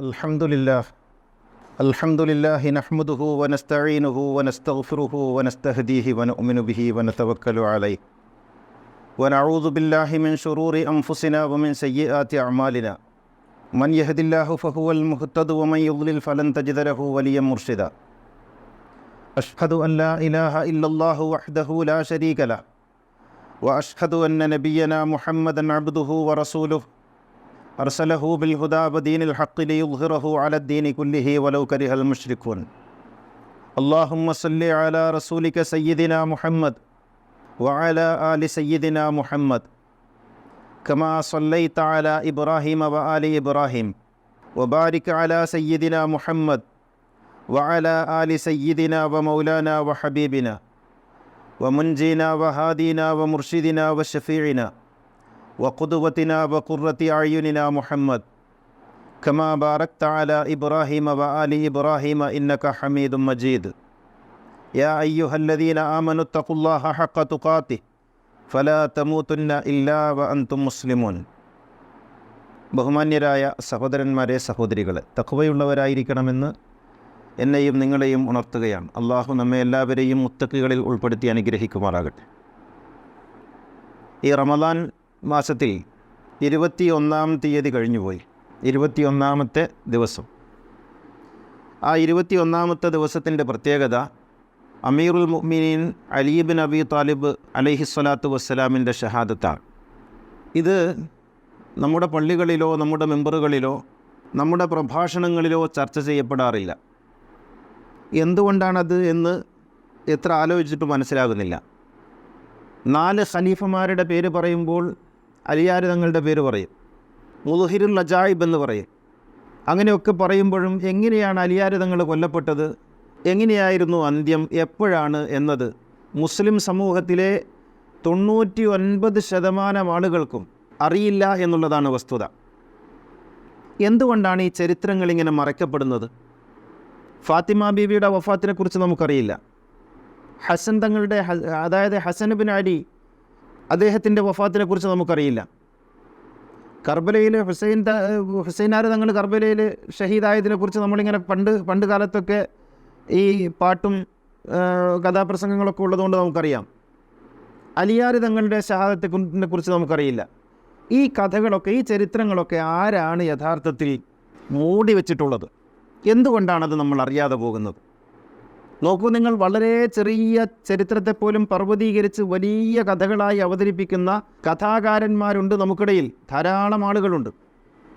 الحمد لله الحمد لله نحمده ونستعينه ونستغفره ونستهديه ونؤمن به ونتوكل عليه. ونعوذ بالله من شرور أنفسنا ومن سيئات أعمالنا. من يهد الله فهو المهتد ومن يضلل فلن تجد له وليا مرشدا. أشهد أن لا إله إلا الله وحده لا شريك له. وأشهد أن نبينا محمدا عبده ورسوله. أرسله بالهدى ودين الحق ليظهره على الدين كله ولو كره المشركون. اللهم صل على رسولك سيدنا محمد وعلى آل سيدنا محمد. كما صليت على إبراهيم وآل إبراهيم وبارك على سيدنا محمد وعلى آل سيدنا ومولانا وحبيبنا ومنجينا وهادينا ومرشدنا وشفيعنا. വഖുദുവത്തിന വഖുറത്തി محمد. മുഹമ്മദ് باركت على إبراهيم ഇബ്രാഹിമ إبراهيم إنك ഇബ്രാഹിമ ഇന്നക يا മജീദ് യാ അയ്യുഹല്ലദീന اتقوا الله حق تقاته فلا ഇല്ലാ വ وأنتم മുസ്ലിമൂൻ ബഹുമാന്യരായ സഹോദരന്മാരെ സഹോദരികളെ തക്കുവയുള്ളവരായിരിക്കണമെന്ന് എന്നെയും നിങ്ങളെയും ഉണർത്തുകയാണ്. അള്ളാഹു നമ്മെ എല്ലാവരെയും മുത്തക്കുകളിൽ ഉൾപ്പെടുത്തി അനുഗ്രഹിക്കുമാറാകട്ടെ. ഈ റമദാൻ മാസത്തിൽ ഇരുപത്തിയൊന്നാം തീയതി കഴിഞ്ഞുപോയി. ഇരുപത്തിയൊന്നാമത്തെ ദിവസം. ആ ഇരുപത്തിയൊന്നാമത്തെ ദിവസത്തിന്റെ പ്രത്യേകത അമീറുൽ മുഅ്മിനീൻ അലീബിൻ അബി താലിബ് അലഹിസ്വലാത്തു വസ്സലാമിന്റെ ഷഹാദത്താണ് ഇത് നമ്മുടെ പള്ളികളിലോ നമ്മുടെ മെമ്പറുകളിലോ നമ്മുടെ പ്രഭാഷണങ്ങളിലോ ചർച്ച ചെയ്യപ്പെടാറില്ല. എന്തുകൊണ്ടാണത് എന്ന് എത്ര ആലോചിച്ചിട്ട് മനസ്സിലാകുന്നില്ല. നാല് ഖലീഫമാരുടെ പേര് പറയുമ്പോൾ അലിയാർ തങ്ങളുടെ പേര് പറയും. മുലുഹിറുൽ അജായിബ് എന്ന് പറയും. അങ്ങനെയൊക്കെ പറയുമ്പോഴും എങ്ങനെയാണ് അലിയാർ തങ്ങൾ കൊല്ലപ്പെട്ടത്? എങ്ങനെയായിരുന്നു അന്ത്യം? എപ്പോഴാണ് എന്നത്? മുസ്ലിം സമൂഹത്തിലെ തൊണ്ണൂറ്റി ഒൻപത് ശതമാനം ആളുകൾക്കും അറിയില്ല എന്നുള്ളതാണ് വസ്തുത. എന്തുകൊണ്ടാണ് ഈ ചരിത്രങ്ങൾ ഇങ്ങനെ മറയ്ക്കപ്പെടുന്നത്? ഫാത്തിമ ബീവിയുടെ വഫാത്തിനെക്കുറിച്ച് നമുക്കറിയില്ല. ഹസൻ തങ്ങളുടെ അതായത് ഹസൻ ബിൻ അലി അദ്ദേഹത്തിന്റെ വഫാത്തിനെക്കുറിച്ച് നമുക്കറിയില്ല. കർബലയിൽ ഹുസൈൻ ഹുസൈനാർ തങ്ങൾ കർബലയിൽ ഷഹീദായതിനെക്കുറിച്ച് നമ്മളിങ്ങനെ പണ്ട് പണ്ട് കാലത്തൊക്കെ ഈ പാട്ടും കഥാപ്രസംഗങ്ങളൊക്കെ ഉള്ളതുകൊണ്ട് നമുക്കറിയാം. അലിയാർ തങ്ങളുടെ ഷഹാദത്തെ കുറിച്ച് നമുക്കറിയില്ല. ഈ കഥകളൊക്കെ ഈ ചരിത്രങ്ങളൊക്കെ ആരാണ് യഥാർത്ഥത്തിൽ മൂടി വെച്ചിട്ടുള്ളത് എന്തുകൊണ്ടാണത് നമ്മൾ അറിയാതെ പോകുന്നത്? നോക്കൂ നിങ്ങൾ വളരെ ചെറിയ ചരിത്രത്തെ പോലും പർവതീകരിച്ച് വലിയ കഥകളായി അവതരിപ്പിക്കുന്ന കഥാകാരന്മാരുണ്ട് നമുക്കിടയിൽ. ധാരാളം ആളുകളുണ്ട്.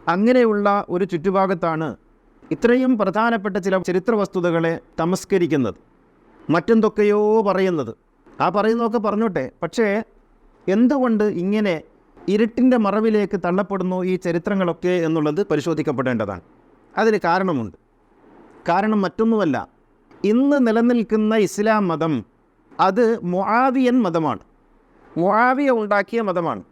അങ്ങനെയുള്ള ഒരു ചുറ്റുഭാഗത്താണ് ഇത്രയും പ്രധാനപ്പെട്ട ചില ചരിത്ര വസ്തുതകളെ തമസ്കരിക്കുന്നത്. മറ്റെന്തൊക്കെയോ പറയുന്നത്. ആ പറയുന്നതൊക്കെ പറഞ്ഞോട്ടെ. പക്ഷേ എന്തുകൊണ്ട് ഇങ്ങനെ ഇരുട്ടിന്റെ മറവിലേക്ക് തള്ളപ്പെടുന്നു ഈ ചരിത്രങ്ങളൊക്കെ എന്നുള്ളത് പരിശോധിക്കപ്പെടേണ്ടതാണ്. അതിന് കാരണമുണ്ട്. കാരണം മറ്റൊന്നുമല്ല. ഇന്ന് നിലനിൽക്കുന്ന ഇസ്ലാം മതം അത് മുആവിയൻ മതമാണ്. മുആവിയ ഉണ്ടാക്കിയ മതമാണ്.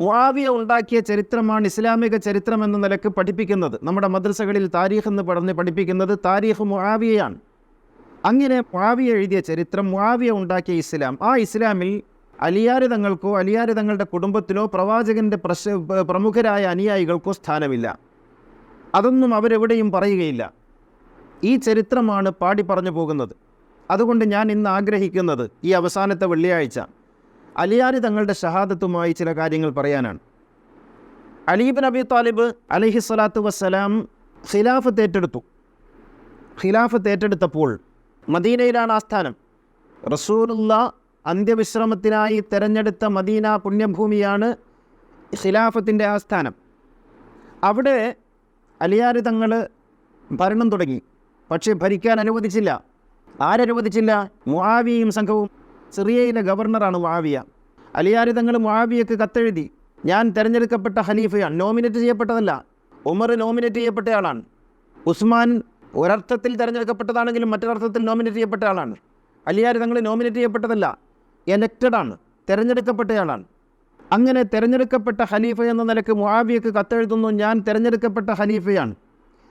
മുആവിയ ഉണ്ടാക്കിയ ചരിത്രമാണ് ഇസ്ലാമിക ചരിത്രം എന്ന നിലയ്ക്ക് പഠിപ്പിക്കുന്നത്. നമ്മുടെ മദ്രസകളിൽ താരീഖ് എന്ന് പറഞ്ഞ് പഠിപ്പിക്കുന്നത് താരീഖ് മുആവിയയാണ്. അങ്ങനെ മുആവിയ എഴുതിയ ചരിത്രം മുആവിയ ഉണ്ടാക്കിയ ഇസ്ലാം ആ ഇസ്ലാമിൽ അലിയാരിതങ്ങൾക്കോ അലിയാരിതങ്ങളുടെ അലിയാര് തങ്ങളുടെ കുടുംബത്തിലോ പ്രവാചകന്റെ പ്രശ പ്രമുഖരായ അനുയായികൾക്കോ സ്ഥാനമില്ല. അതൊന്നും അവരെവിടെയും പറയുകയില്ല. ഈ ചരിത്രമാണ് പാടി പറഞ്ഞു പോകുന്നത്. അതുകൊണ്ട് ഞാൻ ഇന്ന് ആഗ്രഹിക്കുന്നത് ഈ അവസാനത്തെ വെള്ളിയാഴ്ച അലിയാരി തങ്ങളുടെ ഷഹാദത്തുമായി ചില കാര്യങ്ങൾ പറയാനാണ്. അലീബ് നബി താലിബ് അലഹി സ്വലാത്തു വസ്സലാം ഖിലാഫത്ത് ഏറ്റെടുത്തു. ഖിലാഫത്ത് ഏറ്റെടുത്തപ്പോൾ മദീനയിലാണ് ആസ്ഥാനം. റസൂലുള്ള അന്ത്യവിശ്രമത്തിനായി തെരഞ്ഞെടുത്ത മദീന പുണ്യഭൂമിയാണ് ഖിലാഫത്തിന്റെ ആസ്ഥാനം. അവിടെ അലിയാരി തങ്ങൾ ഭരണം തുടങ്ങി. പക്ഷേ ഭരിക്കാൻ അനുവദിച്ചില്ല. ആരനുവദിച്ചില്ല? മുആവിയയും സംഘവും. സിറിയയിലെ ഗവർണറാണ് മുവാവിയ അലിയാരി തങ്ങൾ മുവാവിയക്ക് കത്തെഴുതി. ഞാൻ തിരഞ്ഞെടുക്കപ്പെട്ട ഹലീഫയാണ് നോമിനേറ്റ് ചെയ്യപ്പെട്ടതല്ല. ഉമർ നോമിനേറ്റ് ചെയ്യപ്പെട്ട ആളാണ് ഉസ്മാൻ ഒരർത്ഥത്തിൽ തിരഞ്ഞെടുക്കപ്പെട്ടതാണെങ്കിലും മറ്റൊരർത്ഥത്തിൽ നോമിനേറ്റ് ചെയ്യപ്പെട്ട ആളാണ് അലിയാരി തങ്ങൾ നോമിനേറ്റ് ചെയ്യപ്പെട്ടതല്ല. എലക്റ്റഡ് ആണ്. തിരഞ്ഞെടുക്കപ്പെട്ടയാളാണ്. അങ്ങനെ തിരഞ്ഞെടുക്കപ്പെട്ട ഖലീഫ എന്ന നിലയ്ക്ക് മുവാവിയക്ക് കത്തെഴുതുന്നു. ഞാൻ തിരഞ്ഞെടുക്കപ്പെട്ട ഖലീഫയാണ്.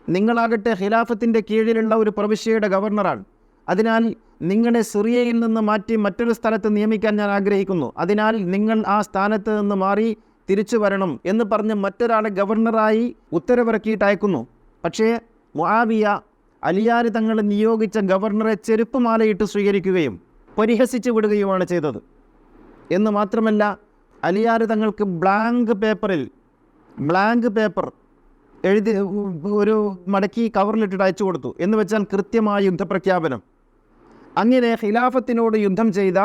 നിങ്ങളാകട്ടെ ഖിലാഫത്തിന്റെ കീഴിലുള്ള ഒരു പ്രവിശ്യയുടെ ഗവർണറാണ്. അതിനാൽ നിങ്ങളെ സിറിയയിൽ നിന്ന് മാറ്റി മറ്റൊരു സ്ഥലത്ത് നിയമിക്കാൻ ഞാൻ ആഗ്രഹിക്കുന്നു. അതിനാൽ നിങ്ങൾ ആ സ്ഥാനത്ത് നിന്ന് മാറി തിരിച്ചു വരണം എന്ന് പറഞ്ഞ് മറ്റൊരാളെ ഗവർണറായി ഉത്തരവിറക്കിയിട്ട് അയക്കുന്നു. പക്ഷേ മുആവിയ അലിയാർ തങ്ങൾ നിയോഗിച്ച ഗവർണറെ ചെരുപ്പ് മാലയിട്ട് സ്വീകരിക്കുകയും പരിഹസിച്ച് വിടുകയുമാണ് ചെയ്തത്. എന്ന് മാത്രമല്ല അലിയാർ തങ്ങൾക്ക് ബ്ലാങ്ക് പേപ്പറിൽ ബ്ലാങ്ക് പേപ്പർ എഴുതി ഒരു മടക്കി കവറിലിട്ടിട്ട് അയച്ചു കൊടുത്തു. എന്ന് വെച്ചാൽ കൃത്യമായ യുദ്ധപ്രഖ്യാപനം. അങ്ങനെ ഖിലാഫത്തിനോട് യുദ്ധം ചെയ്ത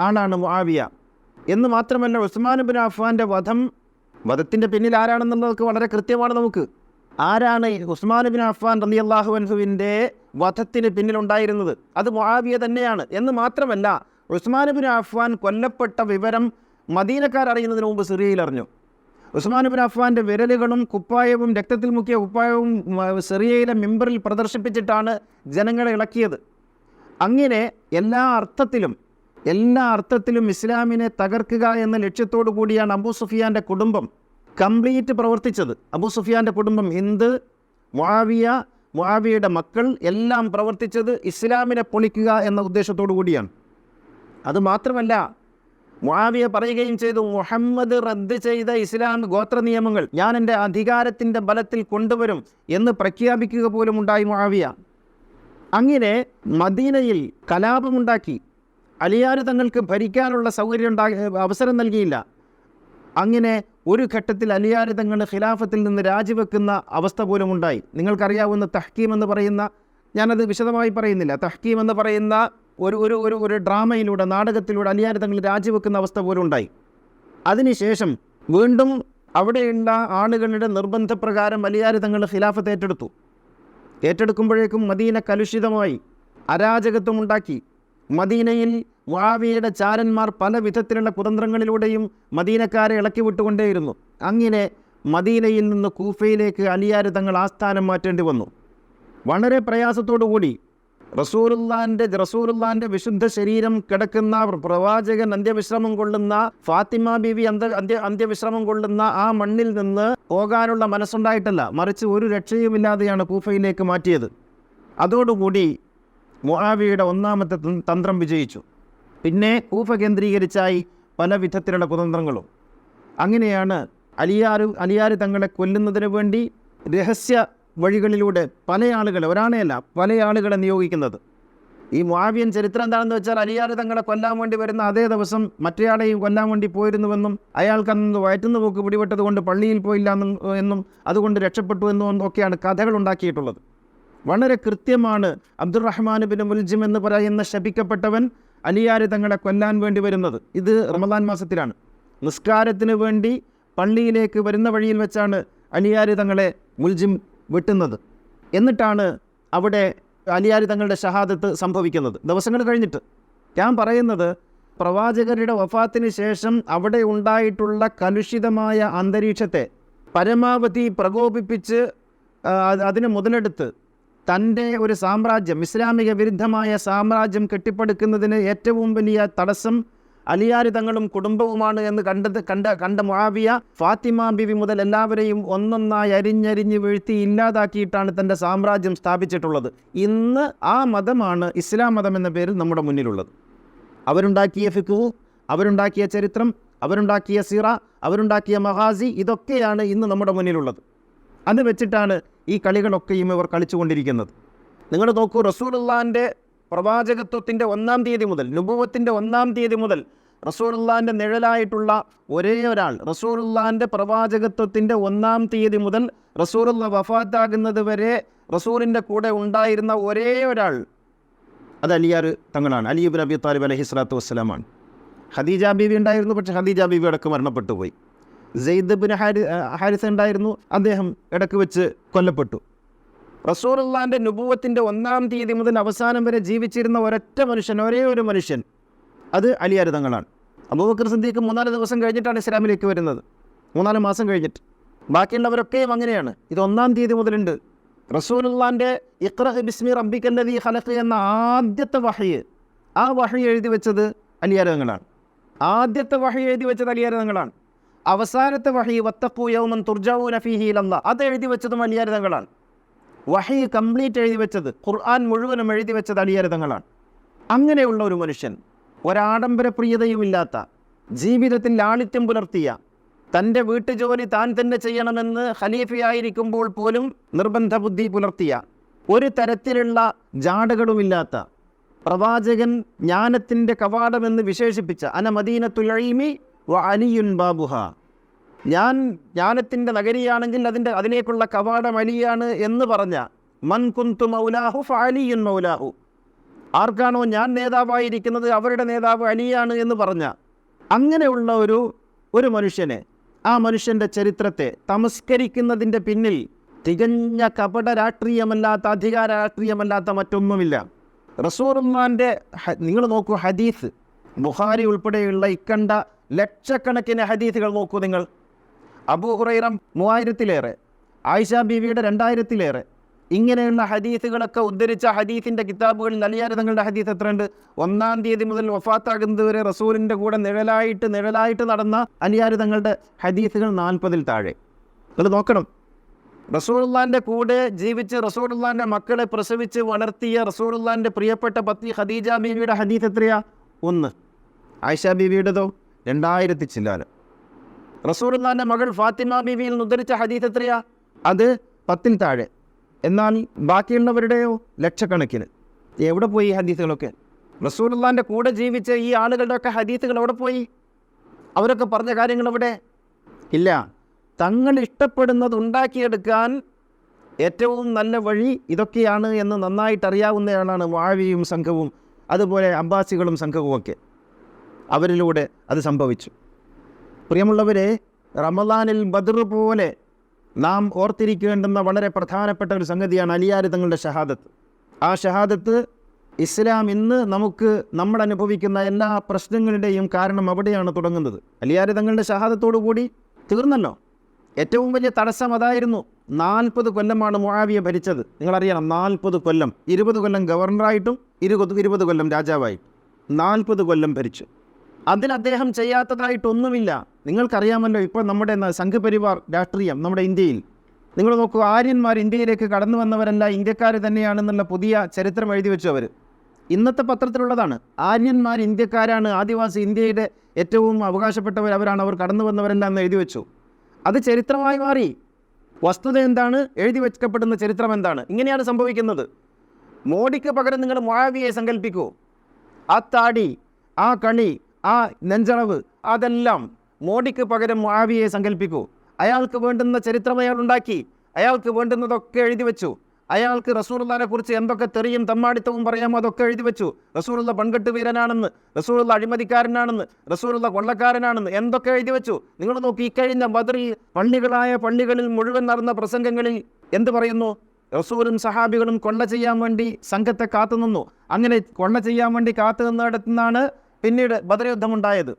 ആളാണ് മുആവിയ. എന്ന് മാത്രമല്ല ഉസ്മാൻ ബിൻ അഫ്വാന്റെ വധം വധത്തിന്റെ പിന്നിൽ ആരാണെന്നുള്ളതൊക്കെ വളരെ കൃത്യമാണ് നമുക്ക്. ആരാണ് ഉസ്മാൻ ബിൻ അഫ്വാൻ റബി അള്ളാഹു അൻഹുവിന്റെ വധത്തിന് പിന്നിലുണ്ടായിരുന്നത്? അത് മുആവിയ തന്നെയാണ്. എന്ന് മാത്രമല്ല ഉസ്മാൻ ബിൻ അഫ്വാൻ കൊല്ലപ്പെട്ട വിവരം മദീനക്കാർ അറിയുന്നതിന് മുമ്പ് സിറിയയിൽ അറിഞ്ഞു. ഉസ്മാൻ ബിൻ അഫ്വാന്റെ വിരലുകളും കുപ്പായവും രക്തത്തിൽ മുക്കിയ കുപ്പായവും സിറിയയിലെ മെമ്പറിൽ പ്രദർശിപ്പിച്ചിട്ടാണ് ജനങ്ങളെ ഇളക്കിയത്. അങ്ങനെ എല്ലാ അർത്ഥത്തിലും എല്ലാ അർത്ഥത്തിലും ഇസ്ലാമിനെ തകർക്കുക എന്ന ലക്ഷ്യത്തോടു കൂടിയാണ് അബൂ സുഫിയാന്റെ കുടുംബം കംപ്ലീറ്റ് പ്രവർത്തിച്ചത്. അബൂ സുഫിയാന്റെ കുടുംബം ഹിന്ദ് മുആവിയ മുആവിയയുടെ മക്കൾ എല്ലാം പ്രവർത്തിച്ചത് ഇസ്ലാമിനെ പൊളിക്കുക എന്ന ഉദ്ദേശത്തോടു കൂടിയാണ്. അത് മാത്രമല്ല മുആവിയ പറയുകയും ചെയ്തു മുഹമ്മദ് റദ്ദ് ചെയ്ത ഇസ്ലാം ഗോത്ര നിയമങ്ങൾ ഞാൻ എന്റെ അധികാരത്തിന്റെ ബലത്തിൽ കൊണ്ടുവരും എന്ന് പ്രഖ്യാപിക്കുക പോലും ഉണ്ടായി മുആവിയ. അങ്ങനെ മദീനയിൽ കലാപമുണ്ടാക്കി. അലിയാർ തങ്ങൾക്ക് ഭരിക്കാനുള്ള സൗകര്യം ഉണ്ടാക അവസരം നൽകിയില്ല. അങ്ങനെ ഒരു ഘട്ടത്തിൽ അലിയാർ തങ്ങൾ ഖിലാഫത്തിൽ നിന്ന് രാജിവെക്കുന്ന അവസ്ഥ പോലും ഉണ്ടായി. നിങ്ങൾക്കറിയാവുന്ന തഹ്കീം എന്ന് പറയുന്ന ഞാനത് വിശദമായി പറയുന്നില്ല. തഹ്കീം എന്ന് പറയുന്ന ഒരു ഒരു ഒരു ഒരു ഡ്രാമയിലൂടെ നാടകത്തിലൂടെ അലിയാർ തങ്ങൾ രാജിവെക്കുന്ന അവസ്ഥ പോലും ഉണ്ടായി. അതിനുശേഷം വീണ്ടും അവിടെയുള്ള ആളുകളുടെ നിർബന്ധപ്രകാരം അലിയാരതങ്ങൾ ഖിലാഫത്ത് ഏറ്റെടുത്തു. ഏറ്റെടുക്കുമ്പോഴേക്കും മദീന കലുഷിതമായി അരാജകത്വമുണ്ടാക്കി മദീനയിൽ വാവിയുടെ ചാരന്മാർ പല വിധത്തിലുള്ള കുതന്ത്രങ്ങളിലൂടെയും മദീനക്കാരെ ഇളക്കി വിട്ടുകൊണ്ടേയിരുന്നു. അങ്ങനെ മദീനയിൽ നിന്ന് കൂഫയിലേക്ക് അലിയാരതങ്ങൾ ആസ്ഥാനം മാറ്റേണ്ടി വന്നു. വളരെ പ്രയാസത്തോടു കൂടി റസൂലുള്ളാന്റെ റസൂറുല്ലാന്റെ വിശുദ്ധ ശരീരം കിടക്കുന്ന പ്രവാചകൻ അന്ത്യവിശ്രമം കൊള്ളുന്ന ഫാത്തിമ ബീവി അന്ത്യ അന്ത്യ അന്ത്യവിശ്രമം കൊള്ളുന്ന ആ മണ്ണിൽ നിന്ന് പോകാനുള്ള മനസ്സുണ്ടായിട്ടല്ല. മറിച്ച് ഒരു രക്ഷയുമില്ലാതെയാണ് കൂഫയിലേക്ക് മാറ്റിയത്. അതോടുകൂടി മുആവിയുടെ ഒന്നാമത്തെ തന്ത്രം വിജയിച്ചു. പിന്നെ കൂഫ കേന്ദ്രീകരിച്ചായി പല വിധത്തിലുള്ള കുതന്ത്രങ്ങളും. അങ്ങനെയാണ് അലിയാർ അലിയാർ തങ്ങളെ കൊല്ലുന്നതിന് വേണ്ടി രഹസ്യ വഴികളിലൂടെ പല ആളുകളെ ഒരാളെയല്ല പല ആളുകളെ നിയോഗിക്കുന്നത്. ഈ മുആവിയൻ ചരിത്രം എന്താണെന്ന് വെച്ചാൽ അലിയാർ തങ്ങളെ കൊല്ലാൻ വേണ്ടി വരുന്ന അതേ ദിവസം മറ്റേയാളെയും കൊല്ലാൻ വേണ്ടി പോയിരുന്നുവെന്നും അയാൾക്ക് അന്ന് വയറ്റുന്ന പോക്ക് പിടിപെട്ടത് കൊണ്ട് പള്ളിയിൽ പോയില്ല എന്നും എന്നും അതുകൊണ്ട് രക്ഷപ്പെട്ടു എന്നും ഒക്കെയാണ് കഥകൾ ഉണ്ടാക്കിയിട്ടുള്ളത്. വളരെ കൃത്യമാണ് അബ്ദുറഹ്മാൻ ബിൻ മുൽജിം എന്ന് പറയുന്ന ശപിക്കപ്പെട്ടവൻ അലിയാർ തങ്ങളെ കൊല്ലാൻ വേണ്ടി വരുന്നത്. ഇത് റമദാൻ മാസത്തിലാണ്. നിസ്കാരത്തിന് വേണ്ടി പള്ളിയിലേക്ക് വരുന്ന വഴിയിൽ വെച്ചാണ് അലിയാർ തങ്ങളെ മുൽജിം വെട്ടുന്നത്. എന്നിട്ടാണ് അവിടെ അലിയാരി തങ്ങളുടെ ഷഹാദത്ത് സംഭവിക്കുന്നത്. ദിവസങ്ങൾ കഴിഞ്ഞിട്ട്. ഞാൻ പറയുന്നത് പ്രവാചകരുടെ വഫാത്തിന് ശേഷം അവിടെ ഉണ്ടായിട്ടുള്ള കലുഷിതമായ അന്തരീക്ഷത്തെ പരമാവധി പ്രകോപിപ്പിച്ച് അതിനെ മുതലെടുത്ത് തന്റെ ഒരു സാമ്രാജ്യം ഇസ്ലാമിക വിരുദ്ധമായ സാമ്രാജ്യം കെട്ടിപ്പടുക്കുന്നതിന് ഏറ്റവും വലിയ തടസ്സം അലിയാർ തങ്ങളും കുടുംബവുമാണ് എന്ന് കണ്ടത് കണ്ട കണ്ട മുആവിയ ഫാത്തിമ ബിവി മുതൽ എല്ലാവരെയും ഒന്നൊന്നായി അരിഞ്ഞരിഞ്ഞ് വീഴ്ത്തി ഇല്ലാതാക്കിയിട്ടാണ് തന്റെ സാമ്രാജ്യം സ്ഥാപിച്ചിട്ടുള്ളത്. ഇന്ന് ആ മതമാണ് ഇസ്ലാം മതം എന്ന പേരിൽ നമ്മുടെ മുന്നിലുള്ളത്. അവരുണ്ടാക്കിയ ഫിക്കു അവരുണ്ടാക്കിയ ചരിത്രം അവരുണ്ടാക്കിയ സിറ അവരുണ്ടാക്കിയ മഹാസി ഇതൊക്കെയാണ് ഇന്ന് നമ്മുടെ മുന്നിലുള്ളത്. അത് വെച്ചിട്ടാണ് ഈ കളികളൊക്കെയും ഇവർ കളിച്ചുകൊണ്ടിരിക്കുന്നത്. നിങ്ങൾ നോക്കൂ റസൂലുള്ളാന്റെ പ്രവാചകത്വത്തിന്റെ ഒന്നാം തീയതി മുതൽ നുബുവത്തിന്റെ ഒന്നാം തീയതി മുതൽ റസൂലുള്ളാന്റെ നിഴലായിട്ടുള്ള ഒരേ ഒരാൾ റസൂറുല്ലാന്റെ പ്രവാചകത്വത്തിന്റെ ഒന്നാം തീയതി മുതൽ റസൂലുള്ള വഫാത്താകുന്നത് വരെ റസൂറിന്റെ കൂടെ ഉണ്ടായിരുന്ന ഒരേ ഒരാൾ. അത് അലിയാർ തങ്ങളാണ്. അലിയുബിൻ അബി താലിബ് അലഹി സ്വലാത്തു വസ്സലാമാണ്. ഹദീജ ബീവി ഉണ്ടായിരുന്നു പക്ഷേ ഹദീജ ബീവി ഇടയ്ക്ക് മരണപ്പെട്ടു പോയി. സെയ്ദ് ബിൻ ഹാരി ഹാരിസ് ഉണ്ടായിരുന്നു അദ്ദേഹം ഇടയ്ക്ക് വെച്ച് കൊല്ലപ്പെട്ടു. റസൂറുല്ലാന്റെ നുബൂവത്തിന്റെ ഒന്നാം തീയതി മുതൽ അവസാനം വരെ ജീവിച്ചിരുന്ന ഒരൊറ്റ മനുഷ്യൻ ഒരേ ഒരു മനുഷ്യൻ അത് അലിയാർ തങ്ങളാണ് അബൂബക്കർ സിദ്ദീഖ് മൂന്നാൽ ദിവസം കഴിഞ്ഞിട്ടാണ് ഇസ്ലാമിലേക്ക് വരുന്നത്. മൂന്നാൽ മാസം കഴിഞ്ഞിട്ട്. ബാക്കിയുള്ളവരൊക്കെയും അങ്ങനെയാണ്. ഇത് ഒന്നാം തീയതി മുതലുണ്ട്. റസൂലുള്ളാന്റെ ഇഖ്റ ബിസ്മി റബ്ബിക്കല്ലതി ഹലഖ് എന്ന ആദ്യത്തെ വഹയ് ആ വഹയ് എഴുതി വെച്ചത് അലിയാരതങ്ങളാണ്. ആദ്യത്തെ വഹയ് എഴുതി വെച്ചത് അലിയാരതങ്ങളാണ്. അവസാനത്തെ വഹി വത്തപ്പൂ യൗമൻ തുർജാവു നഫീഹി അല്ല അത് എഴുതി വെച്ചതും അലിയാരതങ്ങളാണ്. വഹി കംപ്ലീറ്റ് എഴുതി വെച്ചത് ഖുർആൻ മുഴുവനും എഴുതി വെച്ചത് അലിയാരതങ്ങളാണ്. അങ്ങനെയുള്ള ഒരു മനുഷ്യൻ ഒരാഡംബര പ്രിയതയുമില്ലാത്ത ജീവിതത്തിൽ ലാളിത്യം പുലർത്തിയ തന്റെ വീട്ടുജോലി താൻ തന്നെ ചെയ്യണമെന്ന് ഖലീഫയായിരിക്കുമ്പോൾ പോലും നിർബന്ധ ബുദ്ധി പുലർത്തിയ ഒരു തരത്തിലുള്ള ജാടകളുമില്ലാത്ത പ്രവാചകൻ ജ്ഞാനത്തിന്റെ കവാടമെന്ന് വിശേഷിപ്പിച്ച അന മദീന വ അലിയുൻ ബാബുഹ. ഞാൻ ജ്ഞാനത്തിന്റെ നഗരിയാണെങ്കിൽ അതിന്റെ അതിലേക്കുള്ള കവാടം അലിയാണ് എന്ന് പറഞ്ഞ മൻ കുന്തു മൗലാഹു ഫാലിയുൻ മൗലാഹു. ആർക്കാണോ ഞാൻ നേതാവായിരിക്കുന്നത് അവരുടെ നേതാവ് അലിയാണ് എന്ന് പറഞ്ഞ അങ്ങനെയുള്ള ഒരു ഒരു മനുഷ്യനെ ആ മനുഷ്യന്റെ ചരിത്രത്തെ തമസ്കരിക്കുന്നതിന്റെ പിന്നിൽ തികഞ്ഞ കപട രാഷ്ട്രീയമല്ലാത്ത അധികാര രാഷ്ട്രീയമല്ലാത്ത മറ്റൊന്നുമില്ല. റസൂർമാന്റെ നിങ്ങൾ നോക്കൂ ഹദീസ്. ബുഹാരി ഉൾപ്പെടെയുള്ള ഇക്കണ്ട ലക്ഷക്കണക്കിന് ഹദീസുകൾ നോക്കൂ നിങ്ങൾ. അബൂഹുറൈറം മൂവായിരത്തിലേറെ ആയിഷ ബീവിയുടെ രണ്ടായിരത്തിലേറെ ഇങ്ങനെയുള്ള ഹദീസുകളൊക്കെ ഉദ്ധരിച്ച ഹദീസിന്റെ കിതാബുകളിൽ നൽകിയാൽ തങ്ങളുടെ ഹദീസ് എത്രയുണ്ട്? ഒന്നാം തീയതി മുതൽ വഫാത്താകുന്നത് വരെ റസൂലിന്റെ കൂടെ നിഴലായിട്ട് നിഴലായിട്ട് നടന്ന അലിയാർ തങ്ങളുടെ ഹദീസുകൾ നാൽപ്പതിൽ താഴെ. നിങ്ങൾ നോക്കണം. റസൂലുള്ളാന്റെ കൂടെ ജീവിച്ച് റസൂലുള്ളാന്റെ മക്കളെ പ്രസവിച്ച് വളർത്തിയ റസൂലുള്ളാന്റെ പ്രിയപ്പെട്ട പത്നി ഖദീജ ബീവിയുടെ ഹദീസ് എത്രയാ? ഒന്ന്. ആയിഷ ബീവിയുടേതോ? രണ്ടായിരത്തി ചില്ലാനം. റസൂലുള്ളാന്റെ മകൾ ഫാത്തിമ ബീവിയിൽ നിന്ന് ഉദ്ധരിച്ച ഹദീസ് എത്രയാ? അത് പത്തിൽ താഴെ. എന്നാൽ ബാക്കിയുള്ളവരുടെയോ? ലക്ഷക്കണക്കിന്. എവിടെ പോയി ഈ ഹദീസുകളൊക്കെ? റസൂലുള്ളാന്റെ കൂടെ ജീവിച്ച ഈ ആളുകളുടെയൊക്കെ ഹദീസുകൾ എവിടെ പോയി? അവരൊക്കെ പറഞ്ഞ കാര്യങ്ങൾ എവിടെ? ഇല്ല. തങ്ങൾ ഇഷ്ടപ്പെടുന്നത് ഉണ്ടാക്കിയെടുക്കാൻ ഏറ്റവും നല്ല വഴി ഇതൊക്കെയാണ് എന്ന് നന്നായിട്ട് അറിയാവുന്നയാളാണ് വാഴയും സംഘവും അതുപോലെ അംബാസികളും സംഘവും ഒക്കെ. അവരിലൂടെ അത് സംഭവിച്ചു. പ്രിയമുള്ളവരെ റമദാനിൽ ബദർ പോലെ നാം ഓർത്തിരിക്കേണ്ടുന്ന വളരെ പ്രധാനപ്പെട്ട ഒരു സംഗതിയാണ് അലിയാരി തങ്ങളുടെ ഷഹാദത്ത്. ആ ഷഹാദത്ത് ഇസ്ലാം ഇന്ന് നമുക്ക് നമ്മൾ അനുഭവിക്കുന്ന എല്ലാ പ്രശ്നങ്ങളുടെയും കാരണം അവിടെയാണ് തുടങ്ങുന്നത്. അലിയാരി തങ്ങളുടെ കൂടി തീർന്നല്ലോ. ഏറ്റവും വലിയ തടസ്സം അതായിരുന്നു നാൽപ്പത് കൊല്ലമാണ് മുആവിയ ഭരിച്ചത്. നിങ്ങളറിയണം നാൽപ്പത് കൊല്ലം ഇരുപത് കൊല്ലം ഗവർണറായിട്ടും ഇരുപത് ഇരുപത് കൊല്ലം രാജാവായിട്ടും നാൽപ്പത് കൊല്ലം ഭരിച്ചു. അതിൽ അദ്ദേഹം ചെയ്യാത്തതായിട്ടൊന്നുമില്ല. നിങ്ങൾക്കറിയാമല്ലോ ഇപ്പോൾ നമ്മുടെ സംഘപരിവാർ രാഷ്ട്രീയം നമ്മുടെ ഇന്ത്യയിൽ. നിങ്ങൾ നോക്കൂ ആര്യന്മാർ ഇന്ത്യയിലേക്ക് കടന്നു വന്നവരല്ല ഇന്ത്യക്കാർ തന്നെയാണെന്നുള്ള പുതിയ ചരിത്രം എഴുതി വെച്ചു അവർ ഇന്നത്തെ പത്രത്തിലുള്ളതാണ് ആര്യന്മാർ ഇന്ത്യക്കാരാണ് ആദിവാസി ഇന്ത്യയുടെ ഏറ്റവും അവകാശപ്പെട്ടവർ അവരാണ് അവർ കടന്നു വന്നവരല്ല എന്ന് എഴുതി വെച്ചു. അത് ചരിത്രമായി മാറി. വസ്തുത എന്താണ്? എഴുതി വെക്കപ്പെടുന്ന ചരിത്രം എന്താണ്? ഇങ്ങനെയാണ് സംഭവിക്കുന്നത്. മോഡിക്ക് പകരം നിങ്ങൾ മാവിയെ സങ്കല്പിക്കൂ. ആ താടി ആ കണി ആ നെഞ്ചളവ് അതെല്ലാം മോഡിക്ക് പകരം മുആവിയെ സങ്കല്പിക്കൂ അയാൾക്ക് വേണ്ടുന്ന ചരിത്രം അയാൾ ഉണ്ടാക്കി. അയാൾക്ക് വേണ്ടുന്നതൊക്കെ എഴുതി വെച്ചു. അയാൾക്ക് റസൂറുള്ളാനെ കുറിച്ച് എന്തൊക്കെ തെറിയും തമ്മാടിത്തവും പറയാമോ അതൊക്കെ എഴുതി വെച്ചു. റസൂറുള്ള പൺകെട്ട് വീരനാണെന്ന് റസൂറുള്ള അഴിമതിക്കാരനാണെന്ന് റസൂറുള്ള കൊള്ളക്കാരനാണെന്ന് എന്തൊക്കെ എഴുതി വെച്ചു? നിങ്ങൾ നോക്കി ഇക്കഴിഞ്ഞ ബദറി പള്ളികളായ പള്ളികളിൽ മുഴുവൻ നടന്ന പ്രസംഗങ്ങളിൽ എന്ത് പറയുന്നു? റസൂലും സഹാബികളും കൊള്ള ചെയ്യാൻ വേണ്ടി സംഘത്തെ കാത്തുനിന്നു. അങ്ങനെ കൊള്ള ചെയ്യാൻ വേണ്ടി കാത്തു നിന്നിടത്തുനിന്നാണ് പിന്നീട് ബദർ യുദ്ധമുണ്ടായത്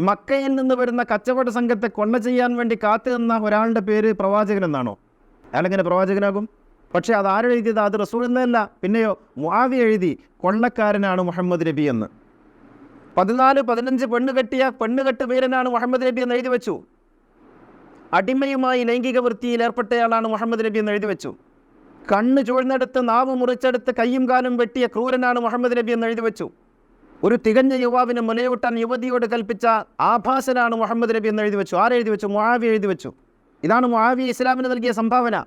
മക്കയിൽ നിന്ന് വരുന്ന കച്ചവട സംഘത്തെ കൊള്ള ചെയ്യാൻ വേണ്ടി കാത്തു നിന്ന ഒരാളുടെ പേര് പ്രവാചകൻ എന്നാണോ? അയാളെങ്ങനെ പ്രവാചകനാകും? പക്ഷേ അത് ആരെഴുതിയത് അത് റസൂൽ എന്നല്ല പിന്നെയോ മുആവി എഴുതി കൊള്ളക്കാരനാണ് മുഹമ്മദ് നബി എന്ന്. പതിനാല് പതിനഞ്ച് പെണ്ണ് കെട്ടിയ പെണ്ണ് കെട്ട് വീരനാണ് മുഹമ്മദ് നബി എന്ന് എഴുതി വെച്ചു. അടിമയുമായി ലൈംഗിക വൃത്തിയിൽ ഏർപ്പെട്ടയാളാണ് മുഹമ്മദ് നബി എന്ന് എഴുതി വെച്ചു. കണ്ണ് ചുഴന്നെടുത്ത് നാവ് മുറിച്ചെടുത്ത് കയ്യും കാലും വെട്ടിയ ക്രൂരനാണ് മുഹമ്മദ് നബി എന്ന് എഴുതി വെച്ചു. ഒരു തികഞ്ഞ യുവാവിന് മുലയൂട്ടാൻ യുവതിയോട് കൽപ്പിച്ച ആഭാസനാണ് മുഹമ്മദ് നബി എന്ന് എഴുതി വെച്ചു. ആരെഴുതി വെച്ചു? മുഹാവിയ എഴുതി വെച്ചു. ഇതാണ് മുഹാവിയ ഇസ്ലാമിന് നൽകിയ സംഭാവന.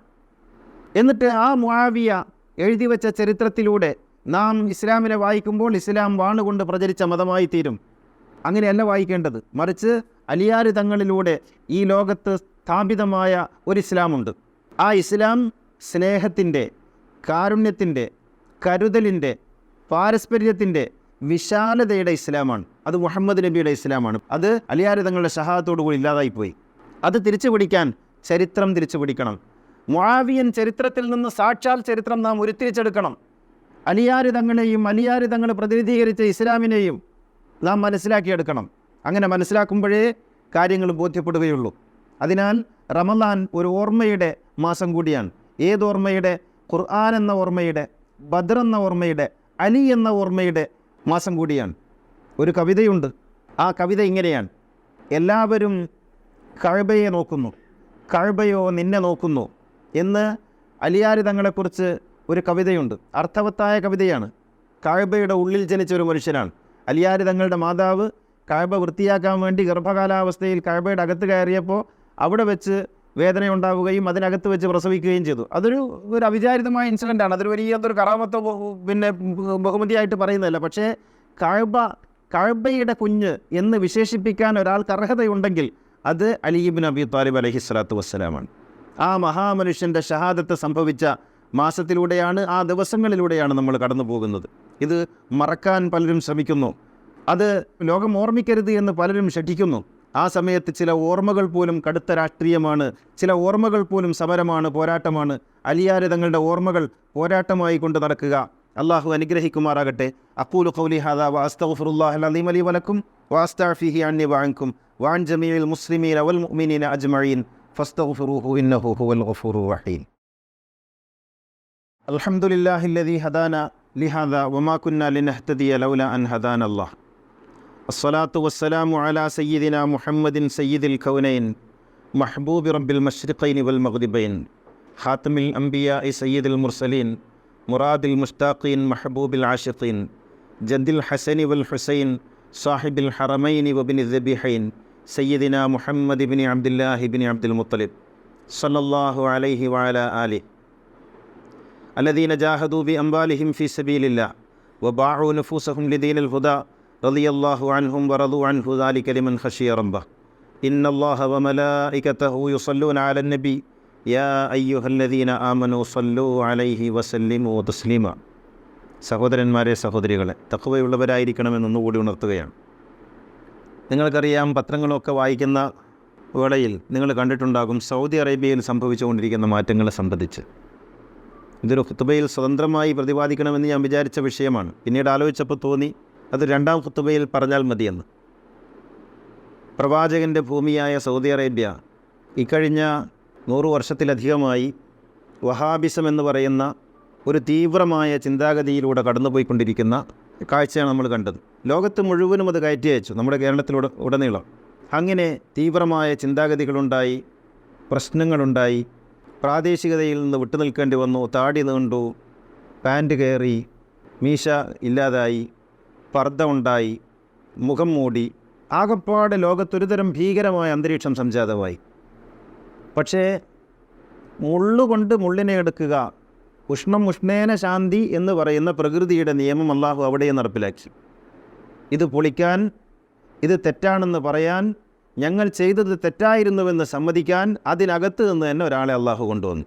എന്നിട്ട് ആ മുഹാവിയ എഴുതി വെച്ച ചരിത്രത്തിലൂടെ നാം ഇസ്ലാമിനെ വായിക്കുമ്പോൾ ഇസ്ലാം വാണുകൊണ്ട് പ്രചരിച്ച മതമായി തീരും. അങ്ങനെയല്ല വായിക്കേണ്ടത്. മറിച്ച് അലിയാര് തങ്ങളിലൂടെ ഈ ലോകത്ത് സ്ഥാപിതമായ ഒരു ഇസ്ലാമുണ്ട്. ആ ഇസ്ലാം സ്നേഹത്തിന്റെ കാരുണ്യത്തിന്റെ കരുതലിന്റെ പാരസ്പര്യത്തിന്റെ വിശാലതയുടെ ഇസ്ലാമാണ്. അത് മുഹമ്മദ് നബിയുടെ ഇസ്ലാമാണ്. അത് അലിയാര് തങ്ങളുടെ ഷഹാദത്തോടു കൂടി ഇല്ലാതായിപ്പോയി. അത് തിരിച്ചു പിടിക്കാൻ ചരിത്രം തിരിച്ചു പിടിക്കണം മുആവിയൻ ചരിത്രത്തിൽ നിന്ന് സാക്ഷാൽ ചരിത്രം നാം ഉരുത്തിരിച്ചെടുക്കണം. അലിയാരിതങ്ങളെയും തങ്ങളെയും അലിയാര് തങ്ങൾ പ്രതിനിധീകരിച്ച ഇസ്ലാമിനെയും നാം മനസ്സിലാക്കിയെടുക്കണം. അങ്ങനെ മനസ്സിലാക്കുമ്പോഴേ കാര്യങ്ങൾ ബോധ്യപ്പെടുകയുള്ളൂ. അതിനാൽ റമദാൻ ഒരു ഓർമ്മയുടെ മാസം കൂടിയാണ്. ഏതോർമ്മയുടെ ഖുർആൻ എന്ന ഓർമ്മയുടെ ബദർ എന്ന ഓർമ്മയുടെ അലി എന്ന ഓർമ്മയുടെ മാസം കൂടിയാണ്. ഒരു കവിതയുണ്ട്. ആ കവിത ഇങ്ങനെയാണ്. എല്ലാവരും കഴബയെ നോക്കുന്നു. കഴബയോ നിന്നെ നോക്കുന്നു എന്ന് അലിയാരി തങ്ങളെക്കുറിച്ച് ഒരു കവിതയുണ്ട്. അർത്ഥവത്തായ കവിതയാണ്. കഴബയുടെ ഉള്ളിൽ ജനിച്ച ഒരു മനുഷ്യനാണ്. അലിയാരി തങ്ങളുടെ മാതാവ് കഴബ വൃത്തിയാക്കാൻ വേണ്ടി ഗർഭകാലാവസ്ഥയിൽ കഴബയുടെ അകത്ത് കയറിയപ്പോൾ അവിടെ വെച്ച് വേദന ഉണ്ടാവുകയും അതിനകത്ത് വെച്ച് പ്രസവിക്കുകയും ചെയ്തു. അതൊരു ഒരു അവിചാരിതമായ ഇൻസിഡന്റ് ആണ്. അതൊരു വലിയ കറാമത്തോ പിന്നെ ബഹു- ബഹുമതിയായിട്ട് പറയുന്നതല്ല. പക്ഷേ കഴബ കഴബയുടെ കുഞ്ഞ് എന്ന് വിശേഷിപ്പിക്കാൻ ഒരാൾക്ക് അർഹതയുണ്ടെങ്കിൽ അത് അലിബിൻ അബി താലിബ് അലഹി സ്വലാത്തു വസ്സലാമാണ്. ആ മഹാമനുഷ്യന്റെ ഷഹാദത്ത് സംഭവിച്ച മാസത്തിലൂടെയാണ് ആ ദിവസങ്ങളിലൂടെയാണ് നമ്മൾ കടന്നു പോകുന്നത്. ഇത് മറക്കാൻ പലരും ശ്രമിക്കുന്നു. അത് ലോകം ഓർമ്മിക്കരുത് എന്ന് പലരും ഷഠിക്കുന്നു ആ സമയത്ത് ചില ഓർമ്മകൾ പോലും കടുത്ത രാഷ്ട്രീയമാണ് ചില ഓർമ്മകൾ പോലും സമരമാണ് പോരാട്ടമാണ്. അലിയാരെ തങ്ങളുടെ ഓർമ്മകൾ പോരാട്ടമായി കൊണ്ട് നടക്കുക. അള്ളാഹു അനുഗ്രഹിക്കുമാറാകട്ടെ. അക്കൂലു ഖൗലി ഹാദാ വാസ്തഫുറുല്ലാഹ് അലീം അലി വലക്കും. വാസ്താഫിഹി അന്യ വാങ്കും വാൻ ജമീൽ മുസ്ലിമീൻ അവൽ മുഅ്മിനീന അജ്മഈൻ. ഫസ്തഗ്ഫിറൂഹു ഇന്നഹു ഹുവൽ ഗഫൂറു റഹീം. അൽഹംദുലില്ലാഹി അല്ലദീ ഹദാന ലിഹാദ വമാ കുന്ന ലിനഹ്തദിയ ലൗല അൻ ഹദാന അല്ലാഹ് الصلاة والسلام على سيدنا محمد سيد الكونين محبوب رب المشرقين والمغربين خاتم الأنبياء سيد المرسلين مراد المشتاقين محبوب العاشقين جد الحسن والحسين صاحب الحرمين وابن الذبيحين سيدنا محمد بن عبد الله بن عبد المطلب صلى الله عليه وعلى آله الذين جاهدوا بأموالهم في سبيل الله وباعوا نفوسهم لدين റളിയല്ലാഹു അൻഹു വമലായികതഹു യാ അയ്യുഹല്ലദീന അലൈഹി സഹോദരന്മാരെ സഹോദരികളെ തക്കവയുള്ളവരായിരിക്കണമെന്നൊന്നുകൂടി ഉണർത്തുകയാണ്. നിങ്ങൾക്കറിയാം പത്രങ്ങളൊക്കെ വായിക്കുന്ന വേളയിൽ നിങ്ങൾ കണ്ടിട്ടുണ്ടാകും സൗദി അറേബ്യയിൽ സംഭവിച്ചുകൊണ്ടിരിക്കുന്ന മാറ്റങ്ങളെ സംബന്ധിച്ച്. ഇതൊരു ഹുത്തുബയിൽ സ്വതന്ത്രമായി പ്രതിപാദിക്കണമെന്ന് ഞാൻ വിചാരിച്ച വിഷയമാണ്. പിന്നീട് ആലോചിച്ചപ്പോൾ തോന്നി അത് രണ്ടാം കുത്തുബയിൽ പറഞ്ഞാൽ മതിയെന്ന്. പ്രവാചകന്റെ ഭൂമിയായ സൗദി അറേബ്യ ഇക്കഴിഞ്ഞ നൂറു വർഷത്തിലധികമായി വഹാബിസം എന്ന് പറയുന്ന ഒരു തീവ്രമായ ചിന്താഗതിയിലൂടെ കടന്നുപോയിക്കൊണ്ടിരിക്കുന്ന കാഴ്ചയാണ് നമ്മൾ കണ്ടത്. ലോകത്ത് മുഴുവനും അത് കയറ്റി അയച്ചു നമ്മുടെ കേരളത്തിലൂടെ ഉടനീളം. അങ്ങനെ തീവ്രമായ ചിന്താഗതികളുണ്ടായി പ്രശ്നങ്ങളുണ്ടായി പ്രാദേശികതയിൽ നിന്ന് വിട്ടുനിൽക്കേണ്ടി വന്നു താടി നീണ്ടു പാന്റ് കയറി മീശ ഇല്ലാതായി പർദ്ദ ഉണ്ടായി മുഖം മൂടി ആകപ്പാട് ലോകത്തൊരുതരം ഭീകരമായ അന്തരീക്ഷം സംജാതമായി. പക്ഷേ മുള്ളുകൊണ്ട് മുള്ളിനെ എടുക്കുക ഉഷ്ണം ഉഷ്ണേന ശാന്തി എന്ന് പറയുന്ന പ്രകൃതിയുടെ നിയമം അള്ളാഹു അവിടെ നടപ്പിലാക്കി. ഇത് പൊളിക്കാൻ ഇത് തെറ്റാണെന്ന് പറയാൻ ഞങ്ങൾ ചെയ്തത് തെറ്റായിരുന്നുവെന്ന് സമ്മതിക്കാൻ അതിനകത്ത് നിന്ന് തന്നെ ഒരാളെ അള്ളാഹു കൊണ്ടുവന്നു.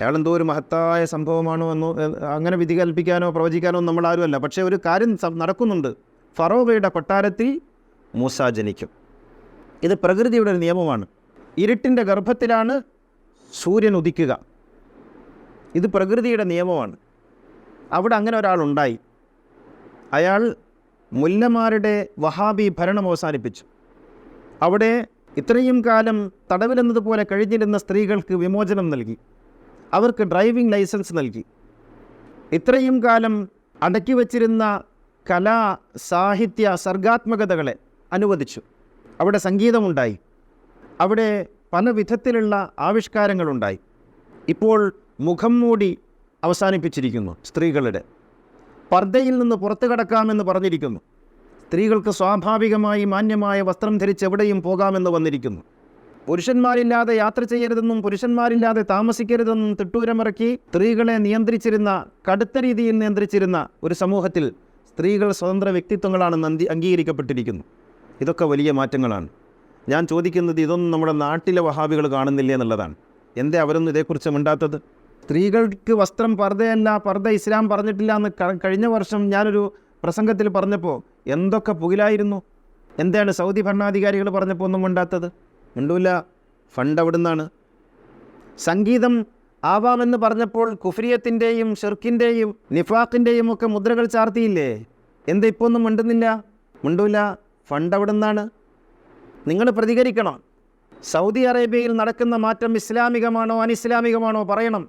അയാളെന്തോ ഒരു മഹത്തായ സംഭവമാണോ എന്നോ അങ്ങനെ വിധി കൽപ്പിക്കാനോ പ്രവചിക്കാനോ നമ്മൾ ആരുമല്ല പക്ഷേ ഒരു കാര്യം നടക്കുന്നുണ്ട്. ഫറോവയുടെ കൊട്ടാരത്തിൽ മൂസ ജനിക്കും. ഇത് പ്രകൃതിയുടെ ഒരു നിയമമാണ്. ഇരുട്ടിന്റെ ഗർഭത്തിലാണ് സൂര്യൻ ഉദിക്കുക. ഇത് പ്രകൃതിയുടെ നിയമമാണ്. അവിടെ അങ്ങനെ ഒരാളുണ്ടായി. അയാൾ മുല്ലമാരുടെ വഹാബി ഭരണം അവസാനിപ്പിച്ചു. അവിടെ ഇത്രയും കാലം തടവിലെന്നതുപോലെ കഴിഞ്ഞിരുന്ന സ്ത്രീകൾക്ക് വിമോചനം നൽകി. അവർക്ക് ഡ്രൈവിംഗ് ലൈസൻസ് നൽകി. ഇത്രയും കാലം അടക്കി വച്ചിരുന്ന കലാ സാഹിത്യ സർഗാത്മകതകളെ അനുവദിച്ചു. അവിടെ സംഗീതമുണ്ടായി. അവിടെ പല വിധത്തിലുള്ള ആവിഷ്കാരങ്ങളുണ്ടായി. ഇപ്പോൾ മുഖം മൂടി അവസാനിപ്പിച്ചിരിക്കുന്നു സ്ത്രീകളുടെ. പർദ്ദയിൽ നിന്ന് പുറത്തു കടക്കാമെന്ന് പറഞ്ഞിരിക്കുന്നു. സ്ത്രീകൾക്ക് സ്വാഭാവികമായി മാന്യമായ വസ്ത്രം ധരിച്ച് എവിടെയും പോകാമെന്ന് വന്നിരിക്കുന്നു. പുരുഷന്മാരില്ലാതെ യാത്ര ചെയ്യരുതെന്നും പുരുഷന്മാരില്ലാതെ താമസിക്കരുതെന്നും തിട്ടൂരമിറക്കി സ്ത്രീകളെ നിയന്ത്രിച്ചിരുന്ന കടുത്ത രീതിയിൽ നിയന്ത്രിച്ചിരുന്ന ഒരു സമൂഹത്തിൽ സ്ത്രീകൾ സ്വതന്ത്ര വ്യക്തിത്വങ്ങളാണ് അന്തി അംഗീകരിക്കപ്പെട്ടിരിക്കുന്നു. ഇതൊക്കെ വലിയ മാറ്റങ്ങളാണ്. ഞാൻ ചോദിക്കുന്നത് ഇതൊന്നും നമ്മുടെ നാട്ടിലെ വഹാബികൾ കാണുന്നില്ല എന്നുള്ളതാണ്. എന്തേ അവരൊന്നും ഇതേക്കുറിച്ച് മിണ്ടാത്തത്? സ്ത്രീകൾക്ക് വസ്ത്രം പർദ്ദയല്ല പർദ്ദ ഇസ്ലാം പറഞ്ഞിട്ടില്ല എന്ന് കഴിഞ്ഞ വർഷം ഞാനൊരു പ്രസംഗത്തിൽ പറഞ്ഞപ്പോൾ എന്തൊക്കെ പുകിലായിരുന്നു? എന്താണ് സൗദി ഭരണാധികാരികൾ പറഞ്ഞപ്പോൾ ഒന്നും മിണ്ടാത്തത്? മിണ്ടൂല. ഫണ്ട് അവിടെ നിന്നാണ് സംഗീതം ആവാമെന്ന് പറഞ്ഞപ്പോൾ കുഫ്രിയത്തിന്റെയും ഷെർക്കിന്റെയും നിഫാഖിന്റെയും ഒക്കെ മുദ്രകൾ ചാർത്തിയില്ലേ? എന്താ ഇപ്പോൾ ഒന്നും മിണ്ടുന്നില്ല. മിണ്ടൂല. ഫണ്ട് അവിടെ നിന്നാണ് നിങ്ങൾ പ്രതികരിക്കണം. സൗദി അറേബ്യയിൽ നടക്കുന്ന മാറ്റം ഇസ്ലാമികമാണോ അനിസ്ലാമികമാണോ പറയണം.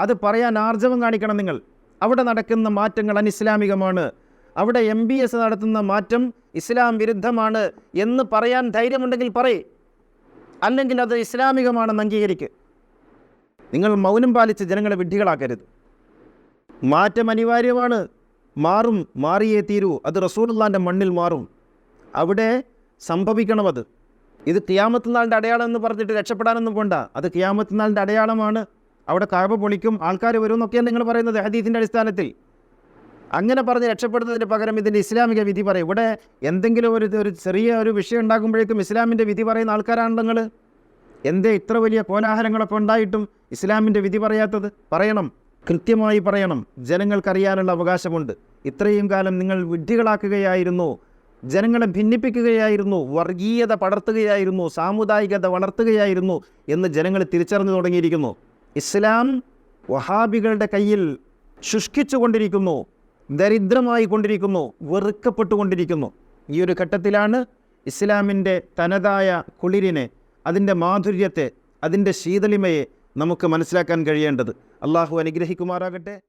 അത് പറയാൻ ആർജവം കാണിക്കണം നിങ്ങൾ. അവിടെ നടക്കുന്ന മാറ്റങ്ങൾ അനിസ്ലാമികമാണ്. അവിടെ എം ബി എസ് നടത്തുന്ന മാറ്റം ഇസ്ലാം വിരുദ്ധമാണ് എന്ന് പറയാൻ ധൈര്യമുണ്ടെങ്കിൽ പറയേ. അല്ലെങ്കിൽ അത് ഇസ്ലാമികമാണെന്ന് അംഗീകരിക്കുക നിങ്ങൾ മൗനം പാലിച്ച് ജനങ്ങളെ വിഡ്ഢികളാക്കരുത്. മാറ്റം അനിവാര്യമാണ്. മാറും മാറിയേ തീരൂ. അത് റസൂലുള്ളാന്റെ മണ്ണിൽ മാറും. അവിടെ സംഭവിക്കണം അത്. ഇത് കിയാമത്ത് നാളിന്റെ അടയാളം എന്ന് പറഞ്ഞിട്ട് രക്ഷപ്പെടാനൊന്നും പോണ്ട. അത് കിയാമത്ത് നാളിന്റെ അടയാളമാണ്. അവിടെ കാഴ്ച പൊളിക്കും ആൾക്കാർ വരും എന്നൊക്കെയാണ് നിങ്ങൾ പറയുന്നത് ഹദീസിന്റെ അടിസ്ഥാനത്തിൽ. അങ്ങനെ പറഞ്ഞ് രക്ഷപ്പെടുന്നതിന് പകരം ഇതിന്റെ ഇസ്ലാമിക വിധി പറയും. ഇവിടെ എന്തെങ്കിലും ഒരു ഒരു ചെറിയ ഒരു വിഷയം ഉണ്ടാകുമ്പോഴേക്കും ഇസ്ലാമിന്റെ വിധി പറയുന്ന ആൾക്കാരാണ് നിങ്ങൾ എന്തേ ഇത്ര വലിയ കോലാഹലങ്ങളൊക്കെ ഉണ്ടായിട്ടും ഇസ്ലാമിന്റെ വിധി പറയാത്തത്? പറയണം. കൃത്യമായി പറയണം. ജനങ്ങൾക്കറിയാനുള്ള അവകാശമുണ്ട്. ഇത്രയും കാലം നിങ്ങൾ വിഡ്ഢികളാക്കുകയായിരുന്നു. ജനങ്ങളെ ഭിന്നിപ്പിക്കുകയായിരുന്നു. വർഗീയത പടർത്തുകയായിരുന്നു. സാമുദായികത വളർത്തുകയായിരുന്നു എന്ന് ജനങ്ങൾ തിരിച്ചറിഞ്ഞു തുടങ്ങിയിരിക്കുന്നു. ഇസ്ലാം വഹാബികളുടെ കയ്യിൽ ശുഷ്കിച്ചുകൊണ്ടിരിക്കുന്നു. ദരിദ്രമായി കൊണ്ടിരിക്കുന്നു വെറുക്കപ്പെട്ടുകൊണ്ടിരിക്കുന്നു. ഈ ഒരു ഘട്ടത്തിലാണ് ഇസ്ലാമിന്റെ തനതായ കുളിരിനെ അതിന്റെ മാധുര്യത്തെ അതിന്റെ ശീതളിമയെ നമുക്ക് മനസ്സിലാക്കാൻ കഴിയേണ്ടത്. അള്ളാഹു അനുഗ്രഹിക്കുമാറാകട്ടെ.